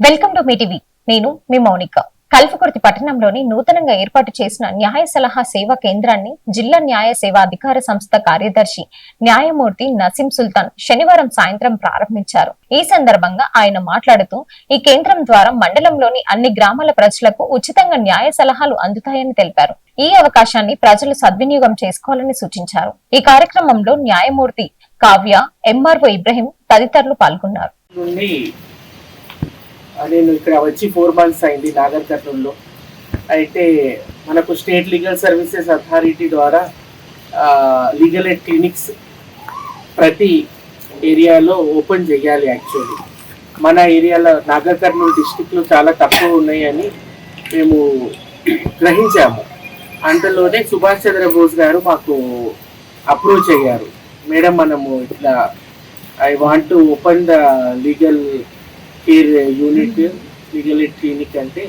Welcome to me TV. నేను మీ మౌనిక. కల్వకుర్తి పట్టణంలోని నూతనంగా ఏర్పాటు చేసిన న్యాయ సలహా సేవా కేంద్రాన్ని జిల్లా న్యాయ సేవా అధికార సంస్థ కార్యదర్శి న్యాయమూర్తి నసీం సుల్తాన్ శనివారం సాయంత్రం ప్రారంభించారు. ఈ సందర్భంగా ఆయన మాట్లాడుతూ ఈ కేంద్రం ద్వారా మండలంలోని అన్ని గ్రామాల ప్రజలకు ఉచితంగా న్యాయ సలహాలు అందుతాయని తెలిపారు. ఈ అవకాశాన్ని ప్రజలు సద్వినియోగం చేసుకోవాలని సూచించారు. ఈ కార్యక్రమంలో న్యాయమూర్తి కావ్య ఎంఆర్ఓ ఇబ్రహీం తదితరులు పాల్గొన్నారు. నేను ఇక్కడ వచ్చి ఫోర్ మంత్స్ అయింది నాగర్కర్నూలులో. అయితే మనకు స్టేట్ లీగల్ సర్వీసెస్ అథారిటీ ద్వారా లీగల్ ఎయిడ్ క్లినిక్స్ ప్రతి ఏరియాలో ఓపెన్ చేయాలి యాక్చువల్లీ మన ఏరియాలో నాగర్ కర్నూలు డిస్టిక్లో చాలా తక్కువ ఉన్నాయని మేము గ్రహించాము. అంతలోనే సుభాష్ చంద్రబోస్ గారు మాకు అప్రోచ్ అయ్యారు. మేడం మనము ఇట్లా I want to open the legal care unit legal clinic అంటే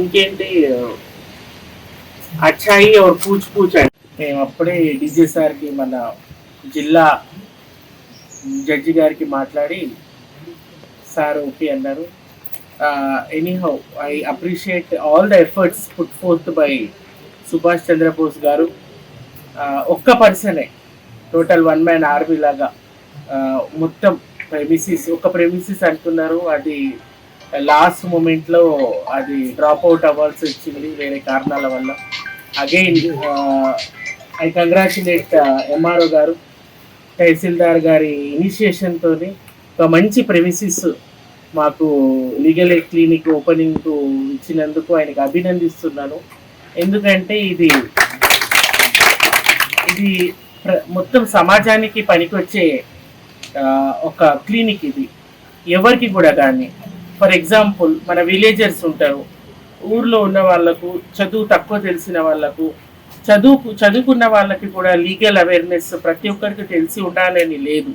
ఇంకేంటి అచ్చాయి और పూచ్ పూచ్ అంటే మేము అప్పుడే డీజే సార్కి మన జిల్లా జడ్జి గారికి మాట్లాడి సార్ ఓకే అన్నారు. Anyhow I appreciate all the efforts put forth by Subhash Chandrabose garu. ఒక్క పర్సనే టోటల్ వన్ మ్యాన్ ఆర్మీ లాగా మొత్తం ప్రెమిసిస్ ఒక ప్రెమిసిస్ అంటున్నారు. అది లాస్ట్ మూమెంట్లో అది డ్రాప్ అవుట్ అవ్వాల్సి వచ్చింది వేరే కారణాల వల్ల. అగైన్ ఐ కంగ్రాచులేట్ ఎంఆర్ఓ గారు తహసీల్దార్ గారి ఇనిషియేషన్తో ఒక మంచి ప్రెమిసిస్ మాకు లీగల్ ఎయిడ్ క్లినిక్ ఓపెనింగ్ ఇచ్చినందుకు ఆయనకు అభినందిస్తున్నాను. ఎందుకంటే ఇది ఇది ప్ర- మొత్తం సమాజానికి పనికొచ్చే ఒక క్లినిక్ ఇది. ఎవరికి కూడా కానీ. ఫర్ ఎగ్జాంపుల్ మన విలేజర్స్ ఉంటారు. ఊర్లో ఉన్న వాళ్ళకు చదువు తక్కువ తెలిసిన వాళ్ళకు చదువుకు చదువుకున్న వాళ్ళకి కూడా లీగల్ అవేర్నెస్ ప్రతి ఒక్కరికి తెలిసి ఉండాలని లేదు.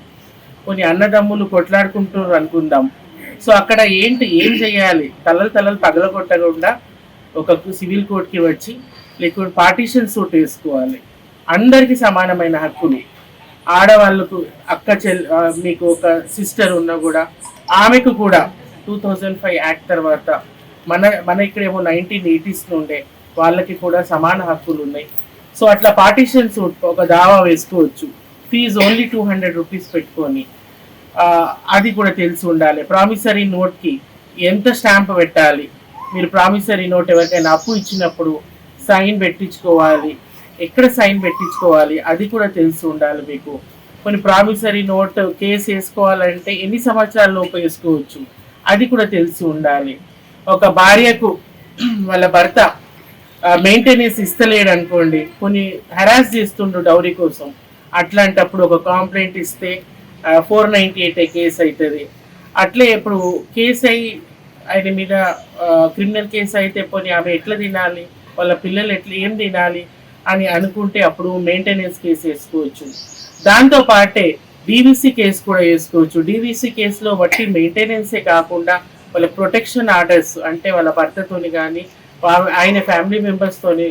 కొన్ని అన్నదమ్ములు కొట్లాడుకుంటున్నారు అనుకుందాం. సో అక్కడ ఏంటి ఏం చేయాలి? తలలు తలలు పగలగొట్టకుండా ఒక సివిల్ కోర్ట్కి వచ్చి లేకుంటే పార్టీషన్ సూట్ వేసుకోవాలి అందరికీ సమానమైన హక్కులు. ఆడవాళ్ళకు అక్క చెల్ మీకు ఒక సిస్టర్ ఉన్నా కూడా ఆమెకు కూడా టూ థౌజండ్ ఫైవ్ యాక్ట్ తర్వాత మన మన ఇక్కడేమో నైన్టీన్ ఎయిటీస్ నుండే వాళ్ళకి కూడా సమాన హక్కులు ఉన్నాయి. సో అట్లా పార్టీషన్స్ ఒక దావా వేసుకోవచ్చు. Fees only two hundred rupees పెట్టుకొని అది కూడా తెలిసి ఉండాలి. ప్రామిసరీ నోట్కి ఎంత స్టాంప్ పెట్టాలి? మీరు ప్రామిసరీ నోట్ ఎవరికైనా అప్పు ఇచ్చినప్పుడు సైన్ పెట్టించుకోవాలి. ఎక్కడ సైన్ పెట్టించుకోవాలి? అది కూడా తెలిసి ఉండాలి మీకు. కొన్ని ప్రామిసరీ నోట్ కేసు వేసుకోవాలంటే ఎన్ని సంవత్సరాల లోపు వేసుకోవచ్చు? అది కూడా తెలిసి ఉండాలి. ఒక భార్యకు వాళ్ళ భర్త మెయింటెనెన్స్ ఇస్తలేడు అనుకోండి. కొన్ని హెరాస్ చేస్తుండ్రు డౌరీ కోసం. అట్లాంటప్పుడు ఒక కాంప్లైంట్ ఇస్తే ఫోర్ నైంటీ ఎయిట్ కేసు అవుతుంది అట్లే ఇప్పుడు కేసు అయి ఆయన మీద క్రిమినల్ కేసు అయితే పోనీ ఆమె ఎట్లా తినాలి? వాళ్ళ పిల్లలు ఎట్లా ఏం తినాలి? అని అనుకుంటే అప్పుడు మెయింటెనెన్స్ కేసు వేసుకోవచ్చు. దాంతో పాటే డీవీసీ కేసు కూడా వేసుకోవచ్చు. డీవీసీ కేసులో బట్టి మెయింటెనెన్సే కాకుండా వాళ్ళ ప్రొటెక్షన్ ఆర్డర్స్ అంటే వాళ్ళ భర్తతోని కానీ ఆయన ఫ్యామిలీ మెంబర్స్తోని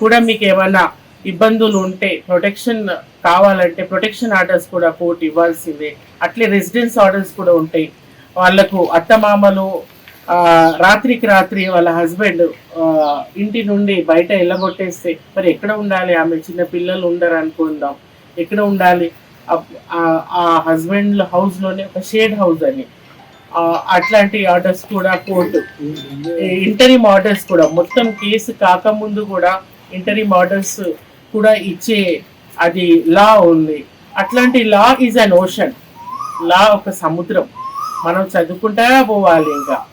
కూడా మీకు ఏమైనా ఇబ్బందులు ఉంటే ప్రొటెక్షన్ కావాలంటే ప్రొటెక్షన్ ఆర్డర్స్ కూడా కోర్టు ఇవ్వాల్సిందే. అట్లే రెసిడెన్స్ ఆర్డర్స్ కూడా ఉంటాయి. వాళ్ళకు అత్తమామలు రాత్రికి రాత్రి వాళ్ళ హస్బెండ్ ఇంటి నుండి బయట వెళ్ళగొట్టేస్తే మరి ఎక్కడ ఉండాలి? ఆమె చిన్న పిల్లలు ఉండరు అనుకుందాం. ఎక్కడ ఉండాలి? ఆ- హస్బెండ్ హౌస్లోనే ఒక షేడ్ హౌస్ అని. అట్లాంటి ఆర్డర్స్ కూడా కోర్టు. ఇంటరీమ్ ఆర్డర్స్ కూడా మొత్తం కేసు కాకముందు కూడా ఇంటరీమ్ ఆర్డర్స్ కూడా ఇచ్చే అది లా ఉంది. అట్లాంటి లా ఈజ్ అన్ ఓషన్. లా ఒక సముద్రం. మనం చదువుకుంటా పోవాలి ఇంకా.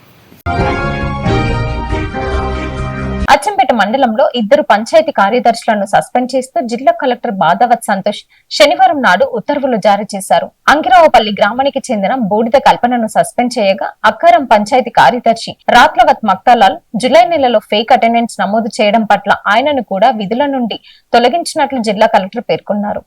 మండలంలో ఇద్దరు పంచాయతీ కార్యదర్శులను సస్పెండ్ చేస్తూ జిల్లా కలెక్టర్ బాధవత్ సంతోష్ శనివారం నాడు ఉత్తర్వులు జారీ చేశారు. అంకిరావుపల్లి గ్రామానికి చెందిన బూడిద కల్పనను సస్పెండ్ చేయగా అక్కారం పంచాయతీ కార్యదర్శి రాత్లవత్ మక్తాలాల్ జులై నెలలో ఫేక్ అటెండెన్స్ నమోదు చేయడం పట్ల ఆయనను కూడా విధుల నుండి తొలగించినట్లు జిల్లా కలెక్టర్ పేర్కొన్నారు.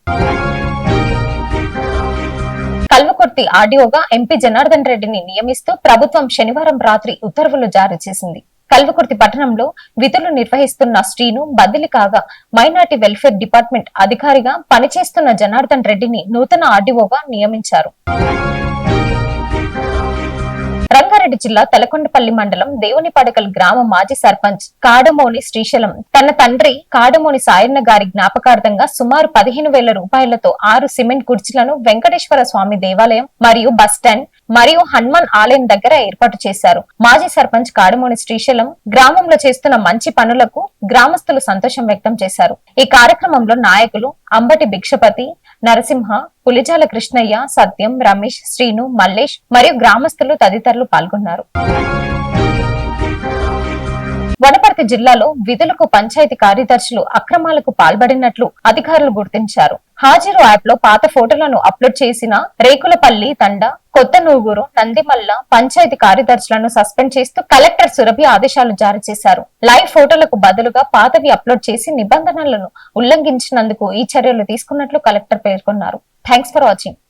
కల్వకుర్తి ఆర్డీఓగా ఎంపీ జనార్దన్ రెడ్డిని నియమిస్తూ ప్రభుత్వం శనివారం రాత్రి ఉత్తర్వులు జారీ చేసింది. కల్వకుర్తి పట్టణంలో విధులు నిర్వహిస్తున్న శ్రీను బదిలీ కాగా మైనార్టీ వెల్ఫేర్ డిపార్ట్మెంట్ అధికారిగా పనిచేస్తున్న జనార్దన్ రెడ్డిని నూతన ఆర్డీఓగా నియమించారు. రంగారెడ్డి జిల్లా తలకొండపల్లి మండలం దేవుని పడకల్ గ్రామ మాజీ సర్పంచ్ కాడమోని శ్రీశైలం తన తండ్రి కాడమోని సాయన్న గారి జ్ఞాపకార్థంగా సుమారు పదిహేను వేల రూపాయలతో ఆరు సిమెంట్ కుర్చీలను వెంకటేశ్వర స్వామి దేవాలయం మరియు బస్టాండ్ మరియు హనుమాన్ ఆలయం దగ్గర ఏర్పాటు చేశారు. మాజీ సర్పంచ్ కాడమోని శ్రీశైలం గ్రామంలో చేస్తున్న మంచి పనులకు గ్రామస్తులు సంతోషం వ్యక్తం చేశారు. ఈ కార్యక్రమంలో నాయకులు అంబటి భిక్షపతి నరసింహ పులిజాల కృష్ణయ్య సత్యం రమేష్ శ్రీను మల్లేష్ మరియు గ్రామస్తులు తదితరులు పాల్గొన్నారు. వనపర్తి జిల్లాలో విధులకు పంచాయతీ కార్యదర్శులు అక్రమాలకు పాల్పడినట్లు అధికారులు గుర్తించారు. హాజరు యాప్లో పాత ఫోటోలను అప్లోడ్ చేసిన రేకులపల్లి తండ కొత్త నూగూరు నందిమల్ల పంచాయతీ కార్యదర్శులను సస్పెండ్ చేస్తూ కలెక్టర్ సురభి ఆదేశాలు జారీ చేశారు. లైవ్ ఫోటోలకు బదులుగా పాతవి అప్లోడ్ చేసి నిబంధనలను ఉల్లంఘించినందుకు ఈ చర్యలు తీసుకున్నట్లు కలెక్టర్ పేర్కొన్నారు. Thanks for watching.